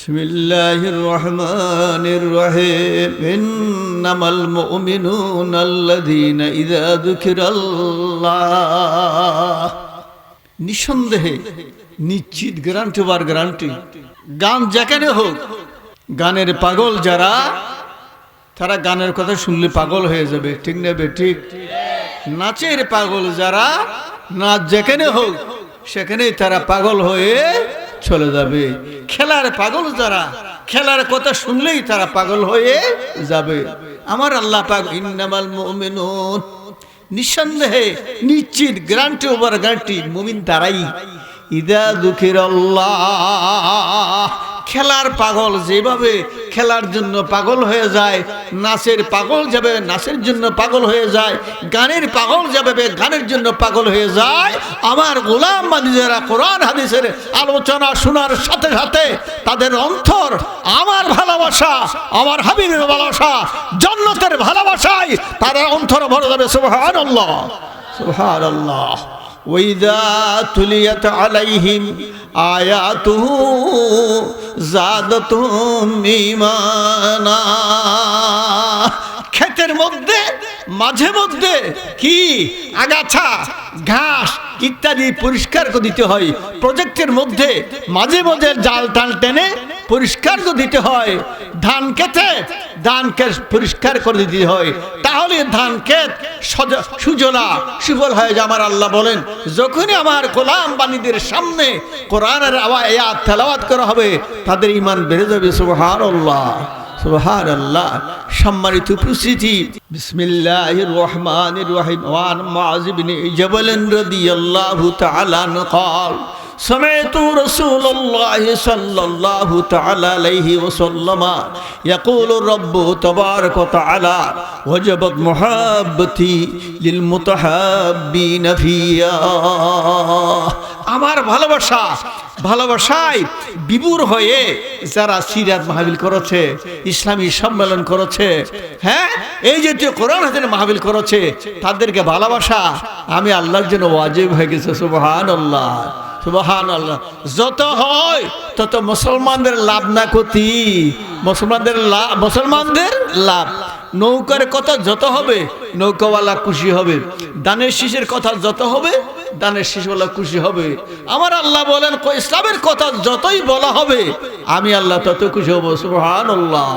بسم الله الرحمن الرحيم إنما المؤمنون الذين إذا ذكر الله নিঃসন্দেহে নিশ্চিত গ্যারান্টি বার গ্যারান্টি গান যেখানে হোক গানের পাগল যারা তারা গানের কথা শুনলে পাগল হয়ে যাবে ঠিক নেবে ঠিক নাচের পাগল যারা নাচ যেখানে হোক সেখানেই তারা পাগল হয়ে চলে যাবে। খেলার পাগল যারা, খেলার কথা শুনলেই তারা পাগল হয়ে যাবে। আমার আল্লাহ পাগল নিঃসন্দেহে নিশ্চিত গ্যারান্টি ওভার গ্যারান্টি মুমিন তারাই। ইদা দুঃখের আল্লাহ খেলার পাগল যেভাবে খেলার জন্য পাগল হয়ে যায়, নাচের পাগল যাবে, নাচের জন্য পাগল হয়ে যায়, গানের পাগল যাবে, গানের জন্য পাগল হয়ে যায়। আমার গোলাম বাদী যারা কোরআন, হাদিসের আলোচনা শোনার সাথে সাথে তাদের অন্তর আমার ভালোবাসা, আমার হাবিবের ভালোবাসা, জন্নতের ভালোবাসায় তাদের অন্তর ভরে যাবে। সুবহান আল্লাহ আল্লাহ وإذا تليت عليهم آياته زادتهم إيمانا ক্ষেতের মধ্যে মাঝে মধ্যে কি আগাছা ঘাস ইত্যাদি পরিষ্কার করে দিতে হয় প্রজেক্টের মধ্যে মাঝে মাঝে জাল টাল টেনে পরিষ্কার যদি দিতে হয়, ধান খেতে ধানকে পরিষ্কার করে দিতে হয়, তাহলে ধান ক্ষেত সুজলা সুবল হয়ে যায়। আমার আল্লাহ বলেন, যখনই আমার গোলাম বাণীদের সামনে কোরআনের আওয়া এয়াত তেলাওয়াত করা হবে, তাদের ইমান বেড়ে যাবে। সুবহানাল্লাহ সুহার আল্লাহ সম্মানিত উপস্থিতি বিসমিল্লাহ রহমান রহিম। ওয়ান মাজিবিন জবলেন রদি আল্লাহ তাআলা নকাল سمعت رسول الله صلى الله تعالى عليه وسلم يقول الرب تبارك وتعالى وجبت محبتي للمتحابين فيها আমার ভালোবাসা ভালোবাসায় বিবুর হয়ে যারা সিরাত মাহবিল করেছে ইসলামী সম্মেলন করেছে হ্যাঁ এই জাতীয় কোরআন হাতের মাহবিল করেছে তাদেরকে ভালোবাসা আমি আল্লাহর জন্য ওয়াজিব হয়ে গেছে সুবহান আল্লাহ আল্লাহ যত হয়, তত মুসলমানদের লাভ না ক্ষতি। মুসলমানদের লাভ মুসলমানদের লাভ। নৌকার কথা যত হবে, নৌকাওয়ালা খুশি হবে। দানের শীষের কথা যত হবে, দানের শীষওয়ালা খুশি হবে। আমার আল্লাহ বলেন ইসলামের কথা যতই বলা হবে, আমি আল্লাহ তত খুশি হব সুবহান আল্লাহ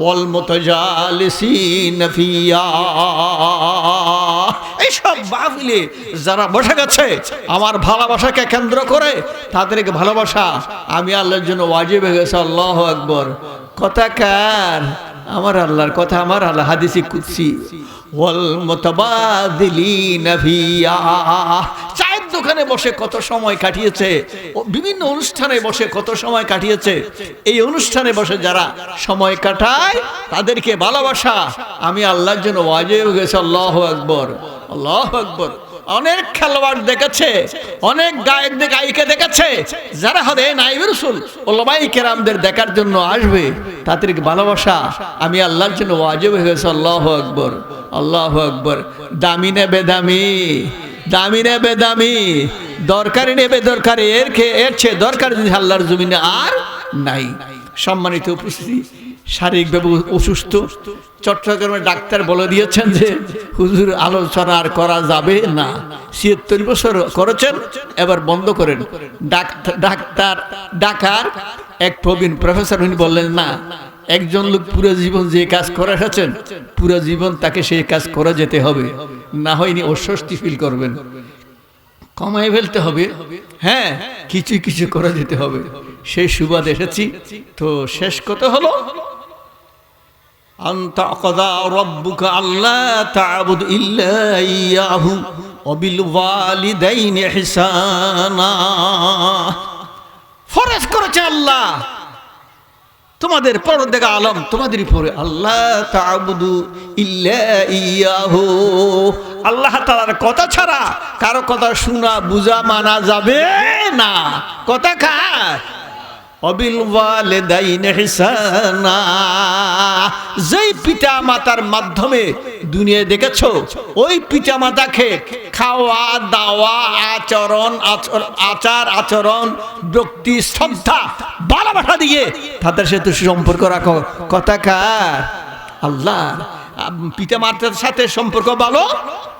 ওয়াল মুতাজালিসিন ফিয়া এইসব মাহফিলে যারা বসে গেছে, আমার ভালোবাসাকে কেন্দ্র করে তাদেরকে ভালোবাসা, আমি আল্লাহর জন্য ওয়াজিব হয়ে গেছে, আল্লাহ আকবর। কথা কার? আমার আল্লাহর কথা, আমার আল্লাহ হাদিসি কুৎসি ওয়াল মুতাবাদিলিনা ফিয়া চায়ের দোকানে বসে কত সময় কাটিয়েছে বিভিন্ন অনুষ্ঠানে বসে কত সময় কাটিয়েছে, এই অনুষ্ঠানে বসে যারা সময় কাটায়, তাদেরকে ভালোবাসা। আমি আল্লাহর জন্য ওয়াজিব গেছে, আল্লাহ আকবর আল্লাহ আকবর। অনেক খেলোয়াড় দেখেছে, অনেক গায়ক গায়িকা দেখেছে। যারা হবে নাইব রসুল, ওলমাই কেরামদের দেখার জন্য আসবে, তাদেরকে ভালোবাসা। আমি আল্লাহর জন্য ওয়াজিব হয়ে গেছে আল্লাহ আকবর আল্লাহ আকবর। দামি নেবে বেদামি, দামি নেবে দামি দরকারি নেবে দরকারি এর খেয়ে এর চেয়ে দরকার আল্লাহর জমিনে আর নাই। সম্মানিত উপস্থিতি শারীরিকভাবে অসুস্থ। চট্টগ্রামের ডাক্তার বলে দিয়েছেন যে, হুজুর, আলোচনা আর করা যাবে না। ছিয়াত্তর বছর করেছেন, এবার বন্ধ করেন। ডাক্তার ডাক্তার, ডাকার এক প্রবীণ প্রফেসর উনি বললেন, না, একজন লোক পুরো জীবন যে কাজ করে এসেছেন, পুরো জীবন তাকে সেই কাজ করে যেতে হবে। না হয়নি অস্বস্তি ফিল করবেন। কমাই ফেলতে হবে। হ্যাঁ কিছু কিছু করে যেতে হবে। সেই সুবাদ এসেছি। তো শেষ কথা হলো আল্লাহ তাবুদ ইল্লাহু অবিল করেছে আল্লাহ। তোমাদের আলম তোমাদের উপরে আল্লাহ ইয়াহু। আল্লাহ তালার কথা ছাড়া কারও কথা শোনা, বুঝা, মানা যাবে না। কথা খা অবিল ওয়ালিদাইন ইহসানা যেই পিতা মাতার মাধ্যমে দুনিয়া দেখেছ, ওই পিতা মাতাকে খাওয়া, দাওয়া, আচরণ, আচর- আচার, আচরণ ব্যক্তি শ্রদ্ধা, ভালোবাসা দিয়ে তাদের সাথে সুসম্পর্ক রাখো। কথাকার আল্লাহ। পিতা মাতার সাথে সম্পর্ক ভালো?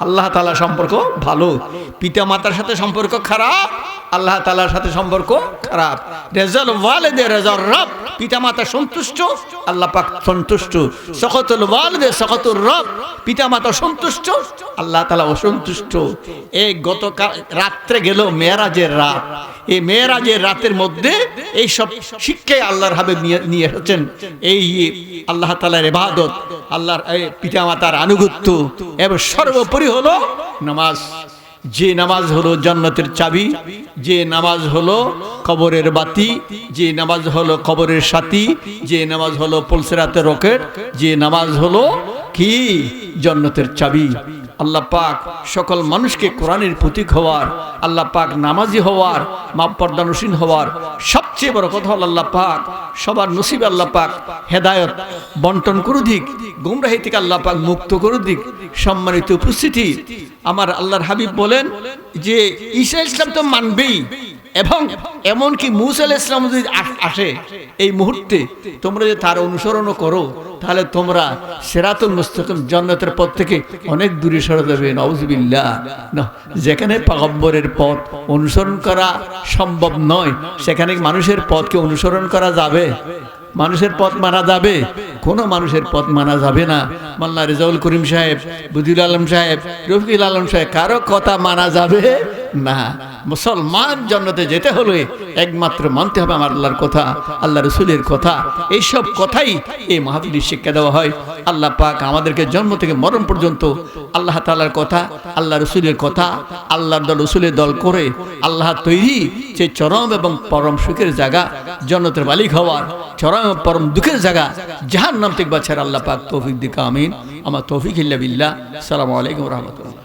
আল্লাহ তালা সম্পর্ক ভালো। পিতা মাতার সাথে সম্পর্ক খারাপ? আল্লাহ তালার সাথে সম্পর্ক খারাপ। রেজাল ওয়ালেদে, রেজাল রব পিতা মাতা সন্তুষ্ট, আল্লাহ পাক সন্তুষ্ট। সকতুল ওয়ালেদে সকতুর রব পিতা মাতা সন্তুষ্ট, আল্লাহ তালা অসন্তুষ্ট। এই গতকাল রাত্রে গেল মেয়েরাজের রাত। এই মেয়েরাজের রাতের মধ্যে এই সব শিক্ষায় আল্লাহর হাবে নিয়ে এসেছেন। এই আল্লাহ তালার এবাদত আল্লাহর পিতামাতার আনুগত্য এবং সর্বোপরি হলো নামাজ। যে নামাজ হলো জান্নাতের চাবি, যে নামাজ হলো কবরের বাতি, যে নামাজ হলো কবরের সাথী, যে নামাজ হলো পলসেরাতে রকেট, যে নামাজ হলো কি? জান্নাতের চাবি। আল্লাহ পাক সকল মানুষকে কোরআনের প্রতীক হওয়ার, আল্লাহ পাক নামাজি হওয়ার মাপ পর্দানুসীন হওয়ার সবচেয়ে বড় কথা হল আল্লাহ পাক সবার নসিব আল্লাহ পাক হেদায়ত বন্টন করে দিক গুমরাহি থেকে আল্লাহ পাক মুক্ত করে দিক সম্মানিত উপস্থিতি, আমার আল্লাহর হাবিব বলেন যে ঈশা ইসলাম তো মানবেই। এবং এমনকি মুসা আলাহ ইসলাম যদি আসে এই মুহূর্তে তোমরা যদি তার অনুসরণ করো, তাহলে তোমরা সেরাতুল মুস্তকিম, জন্নতের পথ থেকে অনেক দূরে সরে যাবে নওজবিল্লাহ না, যেখানে পাগম্বরের পথ অনুসরণ করা সম্ভব নয়, সেখানে মানুষের পথকে অনুসরণ করা যাবে। মানুষের পথ মানা যাবে। কোনো মানুষের পথ মানা যাবে না। মাল্লা রেজাউল করিম সাহেব, বুদিউল আলম সাহেব, রফিকুল আলম সাহেব, কারও কথা মানা যাবে না। মুসলমান জন্মতে যেতে হলে একমাত্র মানতে হবে আমার আল্লাহর কথা আল্লাহ রসুলের কথা। এইসব কথাই এই মাহফিলের শিক্ষা দেওয়া হয়। আল্লাহ পাক আমাদেরকে জন্ম থেকে মরণ পর্যন্ত আল্লাহ তালার কথা, আল্লাহ রসুলের কথা, আল্লাহর দল, রসুলের দল করে আল্লাহ তৈরি যে চরম এবং পরম সুখের জায়গা জন্নতের মালিক হওয়ার চরম পরম দুঃখের জায়গা। জাহান নাম থেকে বাচ্চার আল্লাহ পাক তৌফিক দিকা, আমিন। আমার তৌফিক ইল্লা বিল্লাহ। সালামু আলাইকুম রহমতুল্লাহ।